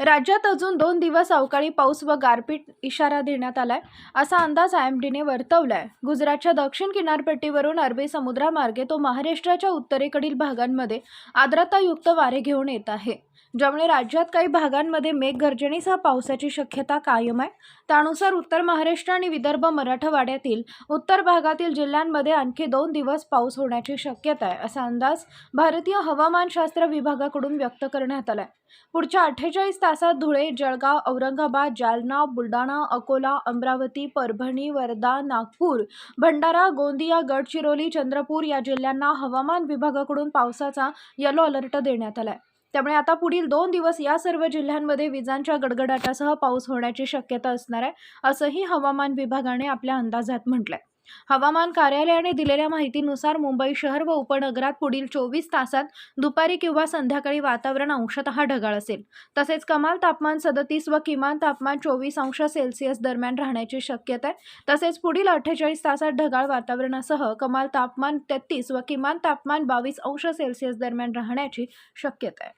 राज्यात अजून दोन दिवस अवकाळी पाऊस व गारपीट इशारा देण्यात आलाय असा अंदाज आय एम डीने वर्तवलाय. गुजरातच्या दक्षिण किनारपट्टीवरून अरबी समुद्रामार्गे तो महाराष्ट्राच्या उत्तरेकडील भागांमध्ये आर्द्रतायुक्त वारे घेऊन येत आहे. ज्यामुळे राज्यात काही भागांमध्ये मेघगर्जनेसह पावसाची शक्यता कायम आहे. त्यानुसार उत्तर महाराष्ट्र आणि विदर्भ मराठवाड्यातील उत्तर भागातील जिल्ह्यांमध्ये आणखी दोन दिवस पाऊस होण्याची शक्यता आहे असा अंदाज भारतीय हवामानशास्त्र विभागाकडून व्यक्त करण्यात आला आहे पुढच्या अठ्ठेचाळीस तासात धुळे जळगाव औरंगाबाद जालना बुलढाणा अकोला अमरावती परभणी वर्धा नागपूर भंडारा गोंदिया गडचिरोली चंद्रपूर या जिल्ह्यांना हवामान विभागाकडून पावसाचा येलो अलर्ट देण्यात आलाय. त्यामुळे आता पुढील दोन दिवस या सर्व जिल्ह्यांमध्ये विजांच्या गडगडाटासह पाऊस होण्याची शक्यता असणार आहे असंही हवामान विभागाने आपल्या अंदाजात म्हटलंय. हवामान कार्यालयाने दिलेल्या माहितीनुसार मुंबई शहर व उपनगरात पुढील चोवीस तासात दुपारी किंवा संध्याकाळी वातावरण अंशतः ढगाळ असेल. तसेच कमाल तापमान सदतीस व किमान तापमान चोवीस अंश सेल्सिअस दरम्यान राहण्याची शक्यता आहे. तसेच पुढील अठ्ठेचाळीस तासात ढगाळ वातावरणासह कमाल तापमान तेहतीस व किमान तापमान बावीस अंश सेल्सिअस दरम्यान राहण्याची शक्यता आहे.